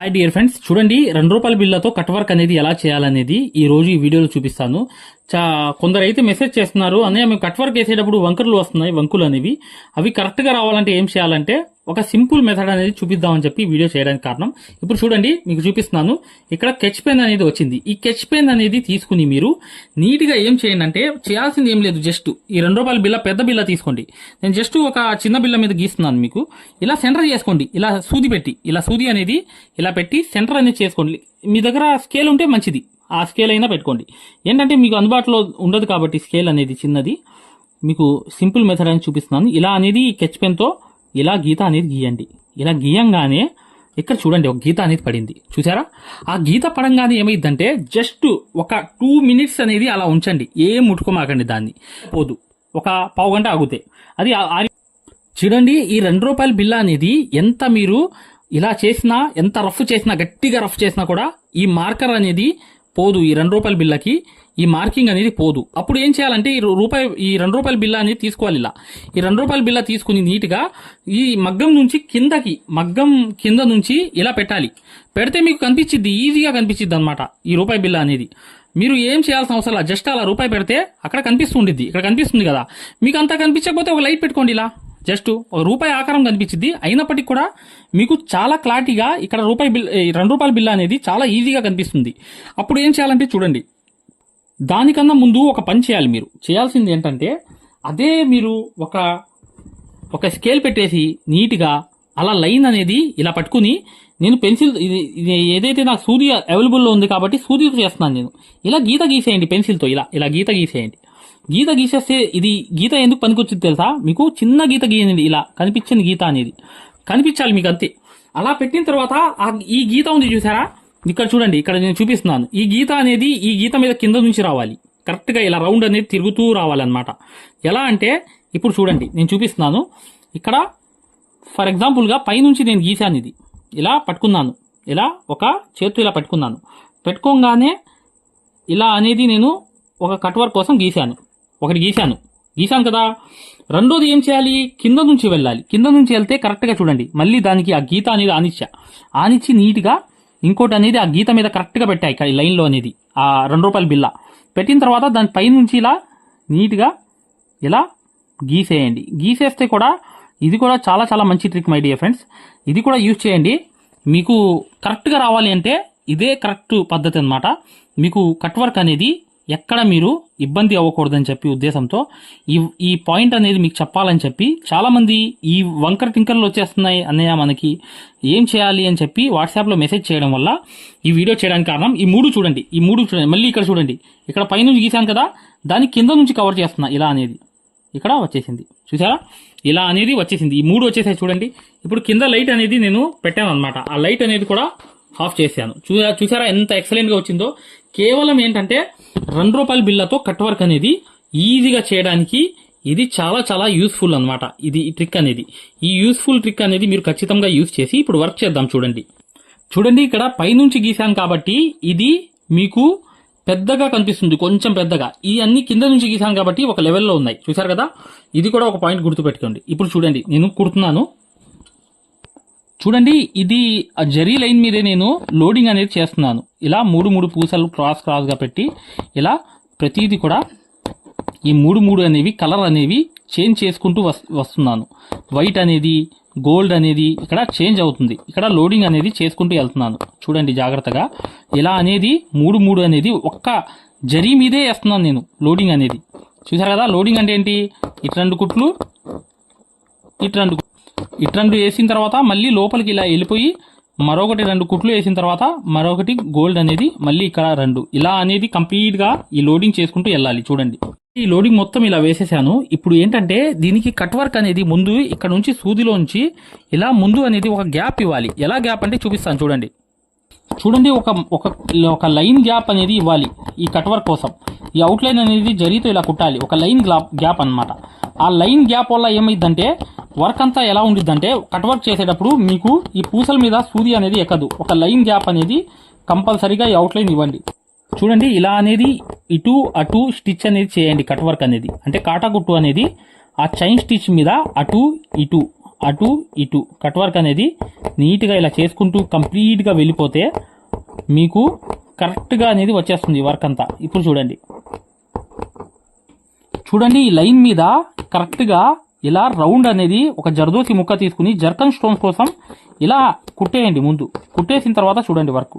Hi dear friends చూడండి రెండు రూపాయల బిల్లతో కట్ వర్క్ అనేది ఎలా చేయాలనేది ఈ రోజు ఈ వీడియోలో చూపిస్తాను. చా కొందరు అయితే మెసేజ్ చేస్తున్నారు అన్నయ్య మేము కట్ వర్క్ వేసేటప్పుడు వంకర్లు వస్తున్నాయి వంకులు అనేవి. అవి కరెక్ట్గా రావాలంటే ఏం చేయాలంటే ఒక సింపుల్ మెథడ్ అనేది చూపిద్దామని చెప్పి వీడియో చేయడానికి కారణం. ఇప్పుడు చూడండి మీకు చూపిస్తున్నాను. ఇక్కడ కెచ్ పెన్ అనేది వచ్చింది. ఈ కెచ్ పెన్ అనేది తీసుకుని మీరు నీట్గా ఏం చేయండి అంటే చేయాల్సింది ఏం లేదు జస్ట్ ఈ రెండు రూపాయల బిల్ల పెద్ద బిల్ల తీసుకోండి. నేను జస్ట్ ఒక చిన్న బిల్ల మీద గీస్తున్నాను మీకు. ఇలా సెంటర్ చేసుకోండి. ఇలా సూది పెట్టి ఇలా సూది అనేది ఇలా పెట్టి సెంటర్ అనేది చేసుకోండి. మీ దగ్గర స్కేల్ ఉంటే మంచిది. ఆ స్కేల్ అయినా పెట్టుకోండి. ఏంటంటే మీకు అందుబాటులో ఉండదు కాబట్టి స్కేల్ అనేది చిన్నది. మీకు సింపుల్ మెథడ్ అని చూపిస్తున్నాను. ఇలా అనేది కెచ్ పెన్తో ఇలా గీత అనేది గీయండి. ఇలా గీయంగానే ఇక్కడ చూడండి ఒక గీత అనేది పడింది. చూసారా ఆ గీత పడంగానే ఏమైందంటే జస్ట్ ఒక టూ మినిట్స్ అనేది అలా ఉంచండి. ఏం ముట్టుకోమాకండి దాన్ని. పోదు. ఒక పావు గంట ఆగుతే. అది చూడండి ఈ రెండు రూపాయల బిల్ అనేది ఎంత మీరు ఇలా చేసినా ఎంత రఫ్ చేసినా గట్టిగా రఫ్ చేసినా కూడా ఈ మార్కర్ అనేది పోదు. ఈ రెండు రూపాయల బిల్లకి ఈ మార్కింగ్ అనేది పోదు. అప్పుడు ఏం చేయాలంటే ఈ రూ- రూపాయి ఈ రెండు రూపాయల బిల్ల అనేది తీసుకోవాలి ఇలా. ఈ రెండు రూపాయల బిల్ల తీసుకుని నీట్గా ఈ మగ్గం నుంచి కిందకి మగ్గం కింద నుంచి ఇలా పెట్టాలి. పెడితే మీకు కనిపించింది ఈజీగా కనిపించింది అనమాట ఈ రూపాయి బిల్ల అనేది. మీరు ఏం చేయాల్సిన అవసరం జస్ట్ అలా రూపాయి పెడితే అక్కడ కనిపిస్తుండిద్ది. ఇక్కడ కనిపిస్తుంది కదా. మీకు అంతా కనిపించకపోతే ఒక లైట్ పెట్టుకోండి ఇలా. జస్ట్ ఒక రూపాయి ఆకారం కనిపించింది. అయినప్పటికీ కూడా మీకు చాలా క్లారిటీగా ఇక్కడ రూపాయి బిల్ ఈ రెండు రూపాయల బిల్ అనేది చాలా ఈజీగా కనిపిస్తుంది. అప్పుడు ఏం చేయాలంటే చూడండి. దానికన్నా ముందు ఒక పని చేయాలి మీరు. చేయాల్సింది ఏంటంటే అదే మీరు ఒక ఒక స్కేల్ పెట్టేసి నీట్గా అలా లైన్ అనేది ఇలా పట్టుకుని నేను పెన్సిల్ ఇది ఇది ఏదైతే నాకు సూది అవైలబుల్లో ఉంది కాబట్టి సూదితో చేస్తున్నాను నేను. ఇలా గీత గీసేయండి పెన్సిల్తో ఇలా ఇలా గీత గీసేయండి. గీత గీసేస్తే ఇది గీత ఎందుకు పనికొచ్చింది తెలుసా? మీకు చిన్న గీత గీయండి ఇలా కనిపించింది గీత అనేది. కనిపించాలి మీకు అంతే. అలా పెట్టిన తర్వాత ఈ గీత ఉంది చూసారా? ఇక్కడ చూడండి ఇక్కడ నేను చూపిస్తున్నాను. ఈ గీత అనేది ఈ గీత మీద కింద నుంచి రావాలి. కరెక్ట్గా ఇలా రౌండ్ అనేది తిరుగుతూ రావాలన్నమాట. ఎలా అంటే ఇప్పుడు చూడండి నేను చూపిస్తున్నాను. ఇక్కడ ఫర్ ఎగ్జాంపుల్గా పైనుంచి నేను గీశాను ఇది. ఇలా పట్టుకున్నాను. ఇలా ఒక చేతు ఇలా పట్టుకున్నాను. పెట్టుకోగానే ఇలా అనేది నేను ఒక కట్ వర్క్ కోసం గీశాను. ఒకటి గీశాను. గీశాను కదా? రెండోది ఏం చేయాలి? కింద నుంచి వెళ్ళాలి. కింద నుంచి వెళ్తే కరెక్ట్గా చూడండి. మళ్ళీ దానికి ఆ గీత అనేది ఆనిచ్చా. ఆనిచ్చి నీట్గా ఇంకోటి అనేది ఆ గీత మీద కరెక్ట్గా పెట్టాయి ఇక్కడ లైన్లో అనేది. ఆ రెండు రూపాయల బిల్ల. పెట్టిన తర్వాత దాని పైనుంచి ఇలా నీట్గా ఇలా గీసేయండి. గీసేస్తే కూడా ఇది కూడా చాలా చాలా మంచి ట్రిక్ మై డియర్ ఫ్రెండ్స్ ఇది కూడా యూజ్ చేయండి. మీకు కరెక్ట్గా రావాలి అంటే ఇదే కరెక్ట్ పద్ధతి అన్నమాట. మీకు కట్ వర్క్ అనేది ఎక్కడ మీరు ఇబ్బంది అవ్వకూడదని చెప్పి ఉద్దేశంతో ఈ ఈ పాయింట్ అనేది మీకు చెప్పాలని చెప్పి చాలామంది ఈ వంకర టింకర్లు వచ్చేస్తున్నాయి అన్నయ్య మనకి ఏం చేయాలి అని చెప్పి వాట్సాప్లో మెసేజ్ చేయడం వల్ల ఈ వీడియో చేయడానికి కారణం ఈ మూడు చూడండి. ఈ మూడు చూడండి. మళ్ళీ ఇక్కడ చూడండి. ఇక్కడ పైనుంచి గీసాను కదా దాని కింద నుంచి కవర్ చేస్తున్నా ఇలా అనేది. ఇక్కడ వచ్చేసింది. చూసారా ఇలా అనేది వచ్చేసింది. ఈ మూడు వచ్చేసాయి చూడండి. ఇప్పుడు కింద లైట్ అనేది నేను పెట్టాను అనమాట ఆ లైట్ అనేది కూడా ఆఫ్ చేశాను. చూసా చూసారా ఎంత ఎక్సలెంట్గా వచ్చిందో? కేవలం ఏంటంటే రెండు రూపాయల బిల్లతో కట్ వర్క్ అనేది ఈజీగా చేయడానికి ఇది చాలా చాలా యూస్ఫుల్ అన్నమాట. ఇది ఈ ట్రిక్ అనేది. ఈ యూస్ఫుల్ ట్రిక్ అనేది మీరు ఖచ్చితంగా యూస్ చేసి ఇప్పుడు వర్క్ చేద్దాం చూడండి. చూడండి ఇక్కడ పైనుంచి గీసాం కాబట్టి ఇది మీకు పెద్దగా కనిపిస్తుంది కొంచెం పెద్దగా. ఈ అన్ని కింద నుంచి గీసాను కాబట్టి ఒక లెవెల్లో ఉన్నాయి. చూసారు కదా? ఇది కూడా ఒక పాయింట్ గుర్తుపెట్టుకోండి. ఇప్పుడు చూడండి నేను కుడుతున్నాను. చూడండి ఇది ఆ జరీ లైన్ మీదే నేను లోడింగ్ అనేది చేస్తున్నాను. ఇలా మూడు మూడు పూసలు క్రాస్ క్రాస్గా పెట్టి ఇలా ప్రతిదీ కూడా ఈ మూడు మూడు అనేవి కలర్ అనేవి చేంజ్ చేసుకుంటూ వస్తున్నాను. వైట్ అనేది గోల్డ్ అనేది ఇక్కడ చేంజ్ అవుతుంది. ఇక్కడ లోడింగ్ అనేది చేసుకుంటూ వెళ్తున్నాను. చూడండి జాగ్రత్తగా. ఇలా అనేది మూడు మూడు అనేది ఒక్క జరీ మీదే వేస్తున్నాను నేను లోడింగ్ అనేది. చూసారు కదా లోడింగ్ అంటే ఏంటి? ఇటు రెండు కుట్లు ఇటు రెండు ఇటు రెండు వేసిన తర్వాత మళ్ళీ లోపలికి ఇలా వెళ్ళిపోయి మరొకటి రెండు కుట్లు వేసిన తర్వాత మరొకటి గోల్డ్ అనేది మళ్ళీ ఇక్కడ రెండు. ఇలా అనేది కంప్లీట్గా ఈ లోడింగ్ చేసుకుంటూ వెళ్ళాలి. చూడండి. ఈ లోడింగ్ మొత్తం ఇలా వేసేసాను. ఇప్పుడు ఏంటంటే దీనికి కట్ వర్క్ అనేది ముందు ఇక్కడ నుంచి సూదిలోంచి ఇలా ముందు అనేది ఒక గ్యాప్ ఇవ్వాలి. ఎలా గ్యాప్ అంటే చూపిస్తాను. చూడండి. చూడండి ఒక ఒక ఒక లైన్ గ్యాప్ అనేది ఇవ్వాలి ఈ కట్ వర్క్ కోసం. ఈ అవుట్లైన్ అనేది జరీతో ఇలా కుట్టాలి. ఒక లైన్ గ్యాప్ అన్నమాట. ఆ లైన్ గ్యాప్ వల్ల ఏమైందంటే వర్క్ అంతా ఎలా ఉండిద్దంటే కట్ వర్క్ చేసేటప్పుడు మీకు ఈ పూసల మీద సూది అనేది ఎక్కదు. ఒక లైన్ గ్యాప్ అనేది కంపల్సరీగా ఈ అవుట్లైన్ ఇవ్వండి. చూడండి ఇలా అనేది ఇటు అటు స్టిచ్ అనేది చేయండి కట్ వర్క్ అనేది. అంటే కాటగుట్టు అనేది ఆ చైన్ స్టిచ్ మీద అటు ఇటు. అటు ఇటు. కట్ వర్క్ అనేది నీట్గా ఇలా చేసుకుంటూ కంప్లీట్గా వెళ్ళిపోతే మీకు కరెక్ట్గా అనేది వచ్చేస్తుంది వర్క్ అంతా. ఇప్పుడు చూడండి. చూడండి ఈ లైన్ మీద కరెక్ట్గా ఇలా రౌండ్ అనేది ఒక జర్దోసి ముక్క తీసుకుని జర్కన్ స్టోన్స్ కోసం ఇలా కుట్టేయండి ముందు. కుట్టేసిన తర్వాత చూడండి వర్క్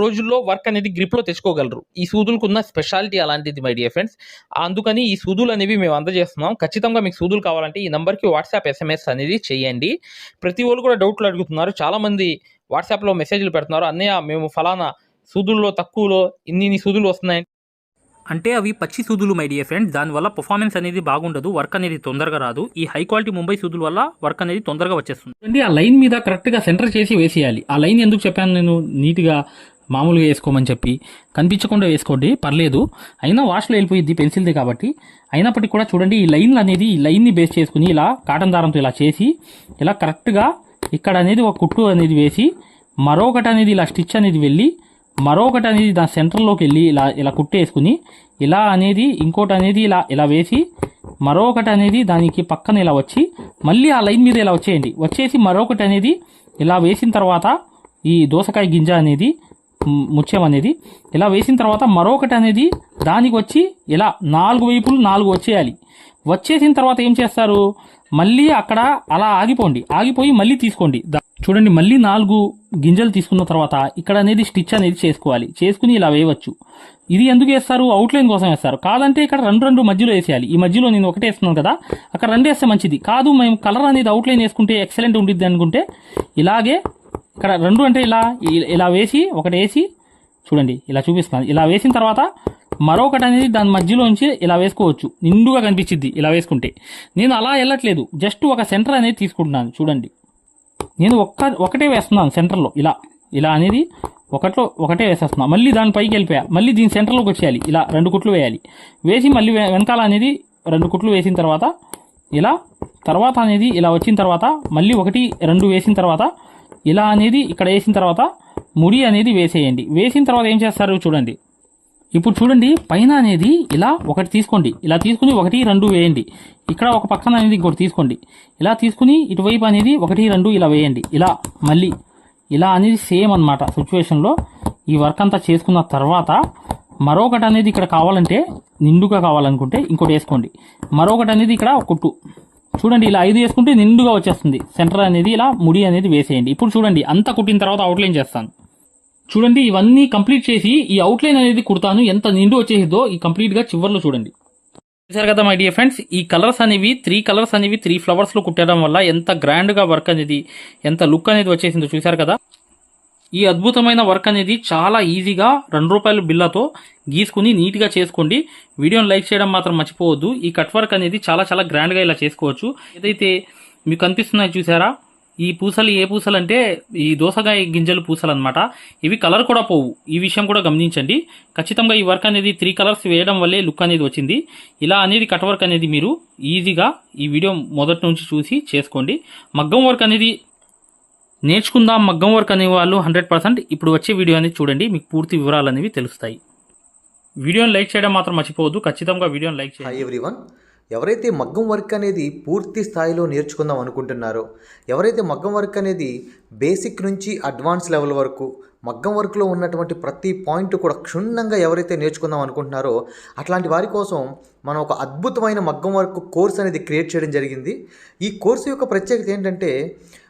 రోజుల్లో వర్క్ అనేది గ్రిప్లో తెచ్చుకోగలరు. ఈ సూదులకు ఉన్న స్పెషాలిటీ అలాంటిది మై డియర్ ఫ్రెండ్స్ అందుకని ఈ సూదులు అనేవి మేము అందజేస్తున్నాం. ఖచ్చితంగా మీకు సూదులు కావాలంటే ఈ నెంబర్కి వాట్సాప్ ఎస్ఎంఎస్ అనేది చేయండి. ప్రతి వాళ్ళు కూడా డౌట్లు అడుగుతున్నారు. చాలామంది వాట్సాప్లో మెసేజ్లు పెడుతున్నారు. అన్నయ్య మేము ఫలానా సూదుల్లో తక్కువలో ఇన్ని ఇన్ని సూదులు వస్తున్నాయి. అంటే అవి పచ్చి సూదులు మై డియర్ ఫ్రెండ్ దానివల్ల పర్ఫార్మెన్స్ అనేది బాగుండదు. వర్క్ అనేది తొందరగా రాదు. ఈ హై క్వాలిటీ ముంబై సూదుల వల్ల వర్క్ అనేది తొందరగా వచ్చేస్తుంది. అంటే ఆ లైన్ మీద కరెక్ట్గా సెంటర్ చేసి వేసేయాలి. ఆ లైన్ ఎందుకు చెప్పాను నేను నీట్గా? మామూలుగా వేసుకోమని చెప్పి కనిపించకుండా వేసుకోండి పర్లేదు. అయినా వాష్లో వెళ్ళిపోయింది పెన్సిల్ది కాబట్టి. అయినప్పటికీ కూడా చూడండి ఈ లైన్లు అనేది ఈ లైన్ని బేస్ చేసుకుని ఇలా కాటన్ దారంతో ఇలా చేసి ఇలా కరెక్ట్గా ఇక్కడ అనేది ఒక కుట్టు అనేది వేసి మరొకటి అనేది ఇలా స్టిచ్ అనేది వెళ్ళి మరొకటి అనేది దాని సెంటర్లోకి వెళ్ళి ఇలా ఇలా కుట్టేసుకుని ఇలా అనేది ఇంకోటి అనేది ఇలా ఇలా వేసి మరొకటి అనేది దానికి పక్కన ఇలా వచ్చి మళ్ళీ ఆ లైన్ మీద ఇలా వచ్చేయండి. వచ్చేసి మరొకటి అనేది ఇలా వేసిన తర్వాత ఈ దోసకాయ గింజ అనేది ముత్యం అనేది ఇలా వేసిన తర్వాత మరొకటి అనేది దానికి వచ్చి ఇలా నాలుగు వైపులు నాలుగు వచ్చేయాలి. వచ్చేసిన తర్వాత ఏం చేస్తారు? మళ్ళీ అక్కడ అలా ఆగిపోండి. ఆగిపోయి మళ్ళీ తీసుకోండి. చూడండి మళ్ళీ నాలుగు గింజలు తీసుకున్న తర్వాత ఇక్కడ అనేది స్టిచ్ అనేది చేసుకోవాలి. చేసుకుని ఇలా వేయవచ్చు. ఇది ఎందుకు వేస్తారు? అవుట్లైన్ కోసం వేస్తారు. కాదంటే ఇక్కడ రెండు రెండు మధ్యలో వేసేయాలి. ఈ మధ్యలో నేను ఒకటే వేస్తున్నాను కదా అక్కడ రెండు వేస్తే మంచిది. కాదు మేము కలర్ అనేది అవుట్లైన్ వేసుకుంటే ఎక్సలెంట్ ఉండిద్ది అనుకుంటే ఇలాగే ఇక్కడ రెండు అంటే ఇలా ఇలా వేసి ఒకటి వేసి చూడండి ఇలా చూపిస్తాను ఇలా వేసిన తర్వాత మరొకటి అనేది దాని మధ్యలోంచి ఇలా వేసుకోవచ్చు. నిండుగా కనిపించింది ఇలా వేసుకుంటే. నేను అలా వెళ్ళట్లేదు. జస్ట్ ఒక సెంటర్ అనేది తీసుకుంటున్నాను. చూడండి. నేను ఒక్క ఒకటే వేస్తున్నాను సెంటర్లో. ఇలా ఇలా అనేది ఒకట్లో ఒకటే వేసేస్తున్నా. మళ్ళీ దాని పైకి వెళ్ళిపోయా. మళ్ళీ దీని సెంటర్లోకి వచ్చేయాలి. ఇలా రెండు కుట్లు వేయాలి. వేసి మళ్ళీ వె- వెనకాల అనేది రెండు కుట్లు వేసిన తర్వాత ఇలా తర్వాత అనేది ఇలా వచ్చిన తర్వాత మళ్ళీ ఒకటి రెండు వేసిన తర్వాత ఇలా అనేది ఇక్కడ వేసిన తర్వాత ముడి అనేది వేసేయండి. వేసిన తర్వాత ఏం చేస్తారు చూడండి. ఇప్పుడు చూడండి పైన అనేది ఇలా ఒకటి తీసుకోండి. ఇలా తీసుకుని ఒకటి రెండు వేయండి. ఇక్కడ ఒక పక్కన అనేది ఇంకోటి తీసుకోండి. ఇలా తీసుకుని ఇటువైపు అనేది ఒకటి రెండు ఇలా వేయండి. ఇలా మళ్ళీ. ఇలా అనేది సేమ్ అనమాట సిచ్యువేషన్లో ఈ వర్క్ అంతా చేసుకున్న తర్వాత మరొకటి అనేది ఇక్కడ కావాలంటే నిండుగా కావాలనుకుంటే ఇంకోటి వేసుకోండి. మరొకటి అనేది ఇక్కడ ఒక కుట్టు. చూడండి ఇలా ఐదు వేసుకుంటే నిండుగా వచ్చేస్తుంది. సెంటర్ అనేది ఇలా ముడి అనేది వేసేయండి. ఇప్పుడు చూడండి అంతా కుట్టిన తర్వాత అవుట్లైన్ చేస్తాను. చూడండి ఇవన్నీ కంప్లీట్ చేసి ఈ అవుట్లైన్ అనేది కుడతాను. ఎంత నిండు వచ్చేసిందో ఈ కంప్లీట్గా చివర్లో చూడండి. చూసారు కదా మై డియర్ ఫ్రెండ్స్ ఈ కలర్స్ అనేవి త్రీ కలర్స్ అనేవి త్రీ ఫ్లవర్స్లో కుట్టడం వల్ల ఎంత గ్రాండ్గా వర్క్ అనేది ఎంత లుక్ అనేది వచ్చేసిందో చూసారు కదా? ఈ అద్భుతమైన వర్క్ అనేది చాలా ఈజీగా రెండు రూపాయల బిల్లతో గీసుకుని నీట్గా చేసుకోండి. వీడియోని లైక్ చేయడం మాత్రం మర్చిపోవద్దు. ఈ కట్ వర్క్ అనేది చాలా చాలా గ్రాండ్గా ఇలా చేసుకోవచ్చు. ఏదైతే మీకు కనిపిస్తున్నాయి చూసారా? ఈ పూసలు ఏ పూసలు అంటే ఈ దోసకాయ గింజలు పూసలు అనమాట ఇవి కలర్ కూడా పోవు. ఈ విషయం కూడా గమనించండి. ఖచ్చితంగా ఈ వర్క్ అనేది త్రీ కలర్స్ వేయడం వల్లే లుక్ అనేది వచ్చింది. ఇలా అనేది కట్ వర్క్ అనేది మీరు ఈజీగా ఈ వీడియో మొదటి నుంచి చూసి చేసుకోండి. మగ్గం వర్క్ అనేది నేర్చుకుందాం మగ్గం వర్క్ అనే వాళ్ళు హండ్రెడ్ పర్సెంట్ ఇప్పుడు వచ్చే వీడియో అనేది చూడండి మీకు పూర్తి వివరాలు అనేవి తెలుస్తాయి. వీడియోని లైక్ చేయడం మాత్రం మర్చిపోవద్దు. ఖచ్చితంగా వీడియోని లైక్ చేయండి. ఎవ్రీవన్ ఎవరైతే మగ్గం వర్క్ అనేది పూర్తి స్థాయిలో నేర్చుకుందాం అనుకుంటున్నారో ఎవరైతే మగ్గం వర్క్ అనేది బేసిక్ నుంచి అడ్వాన్స్ లెవెల్ వరకు మగ్గం వర్క్లో ఉన్నటువంటి ప్రతి పాయింట్ కూడా క్షుణ్ణంగా ఎవరైతే నేర్చుకుందాం అనుకుంటున్నారో అట్లాంటి వారి కోసం మనం ఒక అద్భుతమైన మగ్గం వర్క్ కోర్స్ అనేది క్రియేట్ చేయడం జరిగింది. ఈ కోర్సు యొక్క ప్రత్యేకత ఏంటంటే